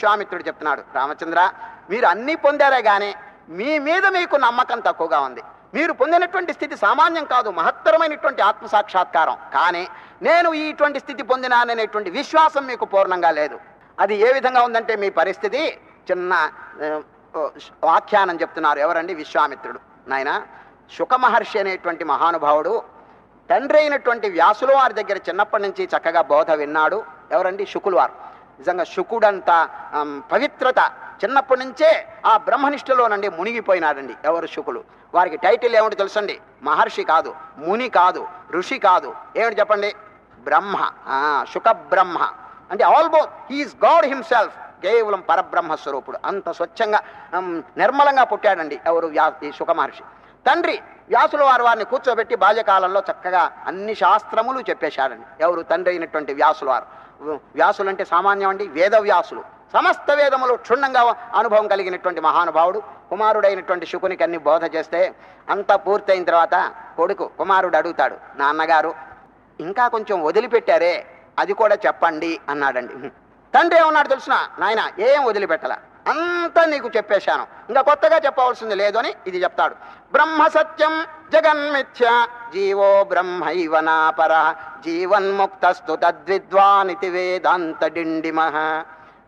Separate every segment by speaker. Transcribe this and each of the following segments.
Speaker 1: విశ్వామిత్రుడు చెప్తున్నాడు రామచంద్ర మీరు అన్నీ పొందారే కానీ మీ మీద మీకు నమ్మకం తక్కువగా ఉంది. మీరు పొందినటువంటి స్థితి సామాన్యం కాదు మహత్తరమైనటువంటి ఆత్మ సాక్షాత్కారం. కానీ నేను ఇటువంటి స్థితి పొందినాననేటువంటి విశ్వాసం మీకు పూర్ణంగా లేదు. అది ఏ విధంగా ఉందంటే మీ పరిస్థితి చిన్న వ్యాఖ్యానం చెప్తున్నారు. ఎవరండి? విశ్వామిత్రుడు. నాయన శుకమహర్షి అనేటువంటి మహానుభావుడు తండ్రి అయినటువంటి వ్యాసుల వారి దగ్గర చిన్నప్పటి నుంచి చక్కగా బోధ విన్నాడు. ఎవరండి? శుకులు వారు నిజంగా శుకుడంత పవిత్రత చిన్నప్పటి నుంచే ఆ బ్రహ్మనిష్టలో నుండి మునిగిపోయినాడండి ఎవరు శుకులు. వారికి టైటిల్ ఏమిటి తెలుసండి? మహర్షి కాదు ముని కాదు ఋషి కాదు. ఏమిటి చెప్పండి? బ్రహ్మ. ఆ, శుక బ్రహ్మ అంటే all both he is god himself. కేవలం పరబ్రహ్మ స్వరూపుడు. అంత స్వచ్ఛంగా నిర్మలంగా పుట్టాడండి ఎవరు వ్యా ఈ శుక మహర్షి. తండ్రి వ్యాసుల వారు వారిని కూర్చోబెట్టి బాల్యకాలంలో చక్కగా అన్ని శాస్త్రములు చెప్పేశాడండి ఎవరు? తండ్రి అయినటువంటి వ్యాసుల వారు. వ్యాసులు అంటే సామాన్యం అండి వేద వ్యాసులు సమస్త వేదములు క్షుణ్ణంగా అనుభవం కలిగినటువంటి మహానుభావుడు కుమారుడైనటువంటి శుకునికి అన్ని బోధ చేస్తే అంతా పూర్తయిన తర్వాత కొడుకు కుమారుడు అడుగుతాడు నాన్నగారు ఇంకా కొంచెం వదిలిపెట్టారే అది కూడా చెప్పండి అన్నాడండి. తండ్రి ఏమన్నాడు తెలుసిన? నాయన ఏం వదిలిపెట్టల? అంతా నీకు చెప్పేశాను. ఇంకా కొత్తగా చెప్పవలసింది లేదు అని ఇది చెప్తాడు. బ్రహ్మ సత్యం జగన్మిథ్య జీవో బ్రహ్మైవ నాపర జీవన్ముక్తస్తు తద్విద్వానితి వేదాంత డిండిమ.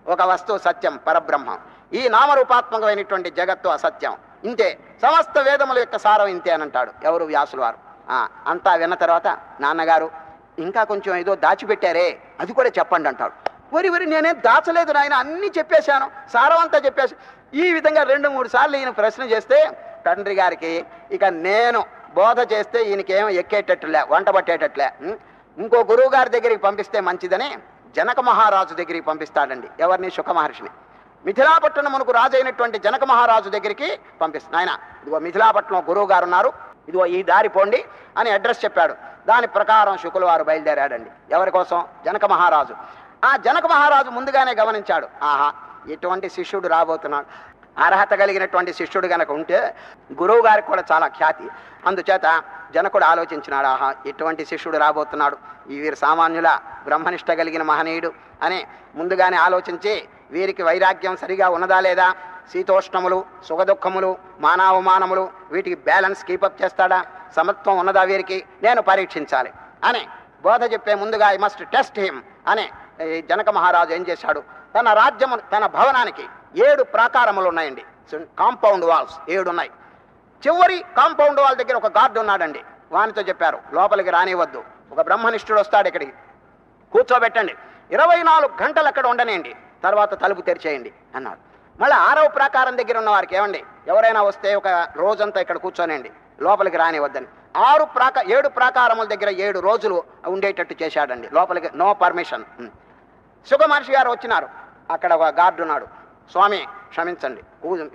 Speaker 1: ఒక వస్తువు సత్యం పరబ్రహ్మం. ఈ నామరూపాత్మకమైనటువంటి జగత్తు అసత్యం. ఇంతే. సమస్త వేదముల యొక్క సారం ఇంతే అని అంటాడు. ఎవరు వ్యాసులు వారు? ఆ, అంతా విన్న తర్వాత నాన్నగారు ఇంకా కొంచెం ఏదో దాచిపెట్టారే అది కూడా చెప్పండి అంటాడు. వరి వరి నేనేం దాచలేదు నాయన అన్నీ చెప్పేశాను సారవంతా చెప్పేసి. ఈ విధంగా రెండు మూడు సార్లు ఈయన ప్రశ్న చేస్తే తండ్రి గారికి ఇక నేను బోధ చేస్తే ఈయనకేం ఎక్కేటట్లే వంట పట్టేటట్లే. ఇంకో గురువు గారి దగ్గరికి పంపిస్తే మంచిదని జనక మహారాజు దగ్గరికి పంపిస్తాడండి ఎవరిని? శుక మహర్షిని మిథిలాపట్నమునకు రాజు అయినటువంటి జనక మహారాజు దగ్గరికి పంపిస్తాను ఆయన ఇదిగో మిథిలాపట్నం గురువు గారు ఉన్నారు ఇదిగో ఈ దారి పోండి అని అడ్రస్ చెప్పాడు. దాని ప్రకారం శుకుల వారు బయలుదేరాడండి. ఎవరి కోసం? జనక మహారాజు. ఆ జనక మహారాజు ముందుగానే గమనించాడు. ఆహా ఎటువంటి శిష్యుడు రాబోతున్నాడు. అర్హత కలిగినటువంటి శిష్యుడు గనక ఉంటే గురువు గారికి కూడా చాలా ఖ్యాతి. అందుచేత జనకుడు ఆలోచించినాడు ఆహా ఎటువంటి శిష్యుడు రాబోతున్నాడు. ఈ వీరు సామాన్యుల బ్రహ్మనిష్ట కలిగిన మహనీయుడు అని ముందుగానే ఆలోచించి వీరికి వైరాగ్యం సరిగా ఉన్నదా లేదా శీతోష్ణములు సుఖదుఖములు మానావమానములు వీటికి బ్యాలెన్స్ కీపప్ చేస్తాడా? సమత్వం ఉన్నదా వీరికి? నేను పరీక్షించాలి అని బోధ చెప్పే ముందుగా ఐ మస్ట్ టెస్ట్ హిమ్ అని జనక మహారాజు ఏం చేశాడు? తన రాజ్యము తన భవనానికి ఏడు ప్రాకారములు ఉన్నాయండి. కాంపౌండ్ వాల్స్ ఏడు ఉన్నాయి చివరి కాంపౌండ్ వాల్ దగ్గర ఒక గార్డు ఉన్నాడండి. వానితో చెప్పారు లోపలికి రానివద్దు ఒక బ్రహ్మనిష్ఠుడు వస్తాడు ఇక్కడికి. కూర్చోబెట్టండి. ఇరవై నాలుగు గంటలు అక్కడ ఉండనేయండి. తర్వాత తలుపు తెరిచేయండి అన్నాడు మళ్ళీ ఆరవ ప్రాకారం దగ్గర ఉన్న వారికి ఏమండి? ఎవరైనా వస్తే ఒక రోజంతా ఇక్కడ కూర్చోనండి లోపలికి రానివద్దని ఆరు ప్రాక ఏడు ప్రాకారముల దగ్గర ఏడు రోజులు ఉండేటట్టు చేశాడండి. లోపలికి నో పర్మిషన్. సుఖమహర్షి గారు వచ్చినారు. అక్కడ ఒక గార్డు ఉన్నాడు. స్వామి క్షమించండి.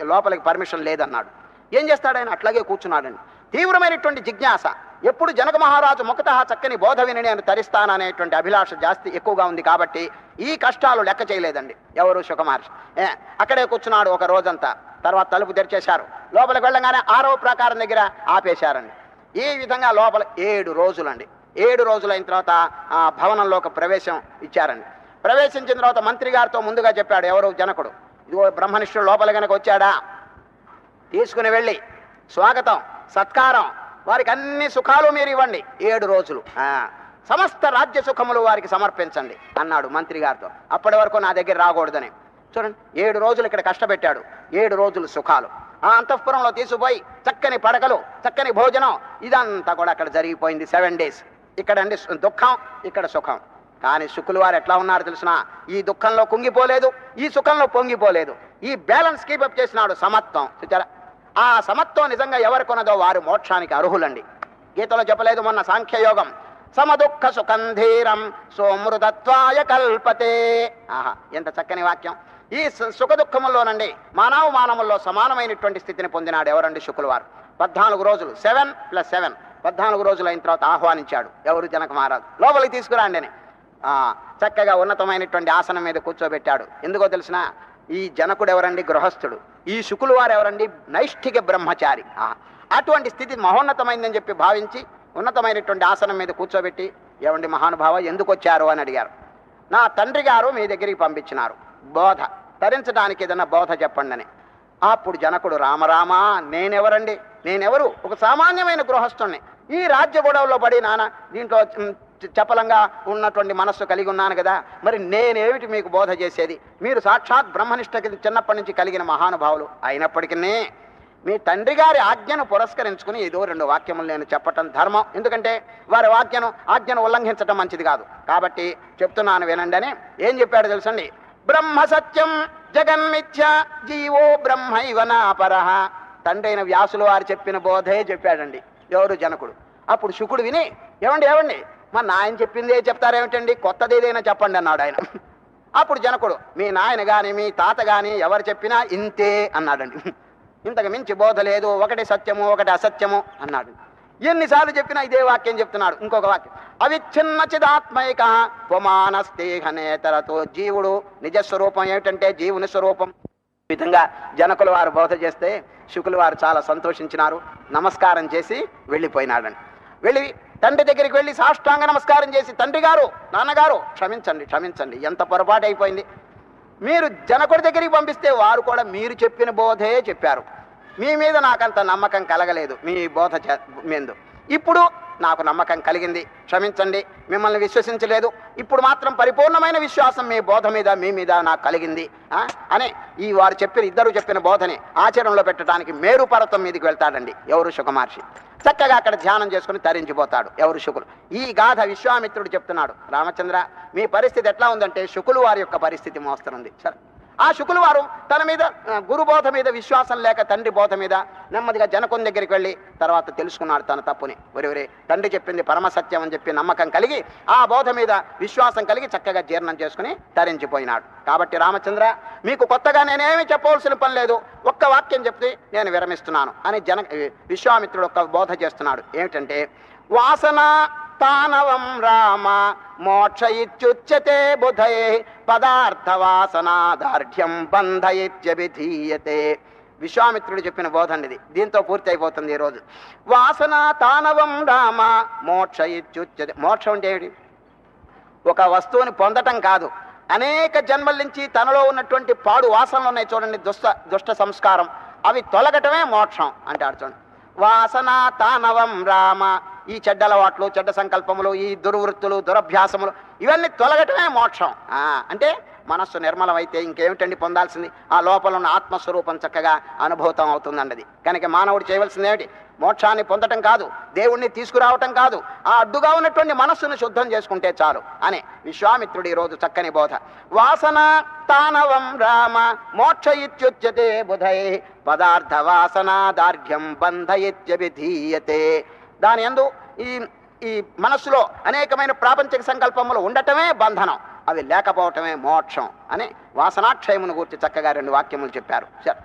Speaker 1: లోపలికి పర్మిషన్ లేదన్నాడు. ఏం చేస్తాడు ఆయన? అట్లాగే కూర్చున్నాడండి తీవ్రమైనటువంటి జిజ్ఞాస. ఎప్పుడు జనక మహారాజు ముఖత చక్కని బోధ విని నేను తరిస్తాననేటువంటి అభిలాష జాస్తి ఎక్కువగా ఉంది కాబట్టి ఈ కష్టాలు లెక్క చేయలేదండి. ఎవరు సుఖమహర్షి ఏ, అక్కడే కూర్చున్నాడు ఒక రోజంతా. తర్వాత తలుపు తెరిచేశారు. లోపలికి వెళ్ళగానే ఆరవ ప్రకారం దగ్గర ఆపేశారండి. ఈ విధంగా లోపల ఏడు రోజులండి. ఏడు రోజులైన తర్వాత ఆ భవనంలోకి ప్రవేశం ఇచ్చారండి. ప్రవేశించిన తర్వాత మంత్రి గారితో ముందుగా చెప్పాడు ఎవరు? జనకుడు. ఇదిగో బ్రహ్మనిష్ఠుడు లోపల కనుక వచ్చాడా? తీసుకుని వెళ్ళి స్వాగతం సత్కారం వారికి అన్ని సుఖాలు మీరు ఇవ్వండి. ఏడు రోజులు. సమస్త రాజ్య సుఖములు వారికి సమర్పించండి అన్నాడు మంత్రి గారితో. అప్పటి వరకు నా దగ్గర రాకూడదని. చూడండి ఏడు రోజులు ఇక్కడ కష్టపెట్టాడు. ఏడు రోజులు సుఖాలు. ఆ అంతఃపురంలో తీసుకుపోయి చక్కని పడకలు చక్కని భోజనం ఇదంతా కూడా అక్కడ జరిగిపోయింది. Seven days. ఇక్కడ అండి దుఃఖం ఇక్కడ సుఖం. కానీ శుకులు వారు ఎట్లా ఉన్నారు తెలిసిన? ఈ దుఃఖంలో కుంగిపోలేదు ఈ సుఖంలో పొంగిపోలేదు. ఈ బ్యాలెన్స్ కీపప్ చేసినాడు సమత్వం చూచారా? ఆ సమత్వం నిజంగా ఎవరికొన్నదో వారు మోక్షానికి అర్హులండి. గీతలో చెప్పలేదు మొన్న సాంఖ్యయోగం. సమదుఃఖ సుఖంధీరం సోమృతత్వాయ కల్పతే. ఆహా ఎంత చక్కని వాక్యం. ఈ సు- సుఖ దుఃఖముల్లోనండి మానవ మానవుల్లో సమానమైనటువంటి స్థితిని పొందినాడు ఎవరండి శుకులు వారు పద్నాలుగు రోజులు సెవెన్ ప్లస్ సెవెన్. పద్నాలుగు రోజులు అయిన తర్వాత ఆహ్వానించాడు ఎవరు జనక మహారాజు లోపలికి తీసుకురాండి అని. చక్కగా ఉన్నతమైనటువంటి ఆసనం మీద కూర్చోబెట్టాడు. ఎందుకో తెలిసిన ఈ జనకుడు ఎవరండి? గృహస్థుడు. ఈ శుకులు వారు ఎవరండి? నైష్ఠిక బ్రహ్మచారి. అటువంటి స్థితి మహోన్నతమైందని చెప్పి భావించి ఉన్నతమైనటువంటి ఆసనం మీద కూర్చోబెట్టి ఏమండి మహానుభావ ఎందుకు వచ్చారు అని అడిగారు. నా తండ్రి గారు మీ దగ్గరికి పంపించినారు. బోధ. తరించడానికి ఏదైనా బోధ చెప్పండి అని. అప్పుడు జనకుడు రామరామా నేనెవరండి? నేనెవరు? ఒక సామాన్యమైన గృహస్థుణ్ణి. ఈ రాజ్య గొడవలో పడి నాన్న దీంట్లో చపలంగా ఉన్నటువంటి మనస్సు కలిగి ఉన్నాను కదా. మరి నేనేమిటి మీకు బోధ చేసేది? మీరు సాక్షాత్ బ్రహ్మనిష్టకి చిన్నప్పటి నుంచి కలిగిన మహానుభావులు అయినప్పటికీ మీ తండ్రి గారి ఆజ్ఞను పురస్కరించుకుని ఏదో రెండు వాక్యములు నేను చెప్పటం ధర్మం. ఎందుకంటే వారి వాక్యను ఆజ్ఞను ఉల్లంఘించటం మంచిది కాదు. కాబట్టి చెప్తున్నాను వినండి అని ఏం చెప్పాడు తెలుసండి? బ్రహ్మ సత్యం జగన్మిథ్య జీవో బ్రహ్మైవ నాపరః. తండ్రి అయిన వ్యాసులు వారు చెప్పిన బోధే చెప్పాడండి. ఎవరు జనకుడు? అప్పుడు శుకుడు విని ఏమండి ఏమండి? మా నాయన చెప్పిందే చెప్తారేమిటండి? కొత్తది ఏదైనా చెప్పండి అన్నాడు ఆయన. అప్పుడు జనకుడు మీ నాయన కానీ మీ తాత కానీ ఎవరు చెప్పినా ఇంతే అన్నాడండి. ఇంతకు మించి బోధ లేదు ఒకటి సత్యము ఒకటి అసత్యము అన్నాడు. ఎన్నిసార్లు చెప్పినా ఇదే వాక్యం చెప్తున్నాడు. ఇంకొక వాక్యం. అవిచ్ఛిన్న చిదాత్మైక పుమానస్తేహనేతరతో జీవుడు నిజస్వరూపం ఏమిటంటే జీవుని స్వరూపం. విధంగా జనకుల వారు బోధ చేస్తే శుకుల వారు చాలా సంతోషించినారు. నమస్కారం చేసి వెళ్ళిపోయినాడండి. వెళ్ళి తండ్రి దగ్గరికి వెళ్ళి సాష్టాంగ నమస్కారం చేసి తండ్రి గారు నాన్నగారు క్షమించండి క్షమించండి ఎంత పొరపాటు అయిపోయింది. మీరు జనకుడి దగ్గరికి పంపిస్తే వారు కూడా మీరు చెప్పిన బోధే చెప్పారు. మీ మీద నాకంత నమ్మకం కలగలేదు మీ బోధ చే- మీద. ఇప్పుడు నాకు నమ్మకం కలిగింది. క్షమించండి మిమ్మల్ని విశ్వసించలేదు. ఇప్పుడు మాత్రం పరిపూర్ణమైన విశ్వాసం మీ బోధ మీద మీ మీద నాకు కలిగింది. అని ఈ వారు చెప్పిన ఇద్దరు చెప్పిన బోధని ఆచరణలో పెట్టడానికి మేరు పర్వతం మీదకి వెళ్తాడండి ఎవరు సుఖమహర్షి చక్కగా అక్కడ ధ్యానం చేసుకుని తరించిపోతాడు ఎవరు శుకులు. ఈ గాథ విశ్వామిత్రుడు చెప్తున్నాడు. రామచంద్ర మీ పరిస్థితి ఎట్లా ఉందంటే శుకులు వారి యొక్క పరిస్థితి మోస్తున్నది సరే. ఆ శుక్రవారం తన మీద గురుబోధ గురు బోధ మీద విశ్వాసం లేక తండ్రి బోధ మీద నెమ్మదిగా జనకుని దగ్గరికి వెళ్ళి తర్వాత తెలుసుకున్నాడు తన తప్పుని. ఒరివరే తండ్రి చెప్పింది పరమసత్యం అని చెప్పి నమ్మకం కలిగి ఆ బోధ మీద విశ్వాసం కలిగి చక్కగా జీర్ణం చేసుకుని తరించిపోయినాడు. కాబట్టి రామచంద్ర మీకు కొత్తగా నేనేమి చెప్పవలసిన పని లేదు. ఒక్క వాక్యం చెప్తే నేను విరమిస్తున్నాను అని జన విశ్వామిత్రుడు ఒక బోధ చేస్తున్నాడు. ఏమిటంటే వాసన తానవం రామ మోక్ష ఇత్యుచ్యతే బుధయే పదార్థవాసనాదార్ఢ్యం బంధయిత్యభిధీయతే. విశ్వామిత్రుడు చెప్పిన బోధండి ఇది. దీంతో పూర్తి అయిపోతుంది ఈరోజు వాసన తానవం రామ మోక్ష ఇత్యుచ్యతే. మోక్షం అంటే ఏమిటి? ఒక వస్తువుని పొందటం కాదు. అనేక జన్మల నుంచి తనలో ఉన్నటువంటి పాడు వాసనలు ఉన్నాయి చూడండి దుష్ట దుష్ట సంస్కారం. అవి తొలగటమే మోక్షం అంటాడు చూడండి. వాసన తానవం రామ ఈ చెడ్డ అలవాట్లు చెడ్డ సంకల్పములు ఈ దుర్వృత్తులు దురభ్యాసములు ఇవన్నీ తొలగటమే మోక్షం. ఆ, అంటే మనస్సు నిర్మలమైతే ఇంకేమిటండి పొందాల్సింది? ఆ లోపల ఉన్న ఆత్మస్వరూపం చక్కగా అనుభూతం అవుతుందండి కనుక మానవుడు చేయవలసింది ఏమిటి మోక్షాన్ని పొందటం కాదు దేవుణ్ణి తీసుకురావటం కాదు ఆ అడ్డుగా ఉన్నటువంటి మనస్సును శుద్ధం చేసుకుంటే చాలు అని విశ్వామిత్రుడు ఈరోజు చక్కని బోధ. వాసన తానవం రామ మోక్ష ఇత్యుచ్యతే బుధై పదార్థ దార్ఘ్యం దార్ఢ్యం బంధయిత్యభిధీయతే దాని యందు ఈ ఈ మనస్సులో అనేకమైన ప్రాపంచిక సంకల్పములు ఉండటమే బంధనం. అవి లేకపోవటమే మోక్షం అని వాసనాక్షయమును గురించి చక్కగా రెండు వాక్యములు చెప్పారు. సరే.